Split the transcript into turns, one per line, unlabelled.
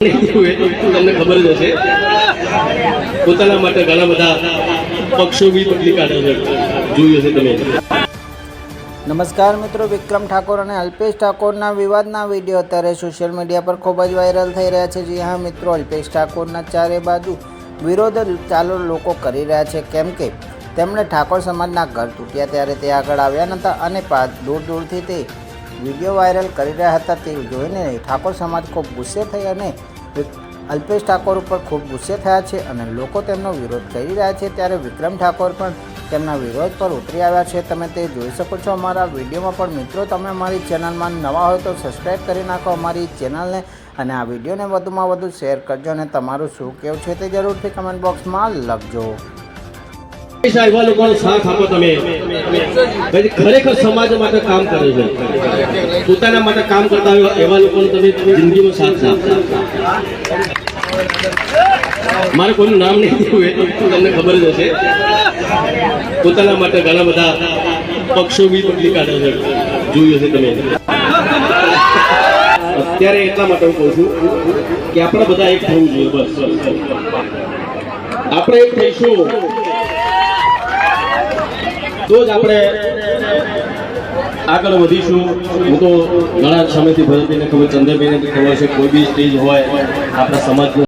તમને ખબર જ હશે. પોતાના માટે ઘણા બધા પક્ષો બી છે. જોયું હશે તમે.
નમસ્કાર મિત્રો, વિક્રમ ઠાકોર અને અલ્પેશ ઠાકોરના વિવાદના વીડિયો અત્યારે સોશિયલ મીડિયા પર ખૂબ જ વાયરલ થઈ રહ્યા છે. જી હા મિત્રો, અલ્પેશ ઠાકોરના ચારે બાજુ વિરોધ ચાલો લોકો કરી રહ્યા છે. કેમ કે તેમણે ઠાકોર સમાજના ઘર તૂટ્યા ત્યારે તે આગળ આવ્યા નહોતા અને દૂર દૂરથી તે વીડિયો વાયરલ કરી રહ્યા હતા તે જોઈને ઠાકોર સમાજ ખૂબ ગુસ્સે થઈ અને અલ્પેશ ઠાકોર ઉપર ખૂબ ગુસ્સે થયા છે અને લોકો તેમનો વિરોધ કરી રહ્યા છે ત્યારે વિક્રમ ઠાકોર પણ તેમના વિરોધ પર ઉતરી આવ્યા છે. તમે તે જોઈ શકો છો અમારા વિડીયોમાં, પણ મિત્રો, તમે અમારી ચેનલમાં નવા હોય તો સબસ્ક્રાઈબ કરી નાખો અમારી ચેનલને અને આ વિડીયોને વધુમાં વધુ શેર કરજો અને તમારું શું કેવું છે તે જરૂરથી કમેન્ટ બોક્સમાં લખજો.
એવા લોકોનો સાથ આપો તમે. પછી ખરેખર સમાજ માટે કામ કરે છે. પોતાના માટે કામ કરતા હોય એવા લોકોને તમે જિંદગીમાં સાથ આપતા મારે કોઈનું નામ નહીં તો તમને ખબર જ હશે. પોતાના માટે ઘણા બધા પક્ષો બી બદલી કાઢે છે. જોયું હશે તમે. અત્યારે એટલા માટે હું કહું છું કે આપણે બધા એક થવું જોઈએ, બસ. આપણે એક થઈશું. તો જ આપણે આગળ વધીશું. હું તો ઘણા સમયથી ભરતભાઈને ખબર, ચંદ્રભાઈને ખબર છે, કોઈ બી સ્ટેજ હોય આપણા સમાજનું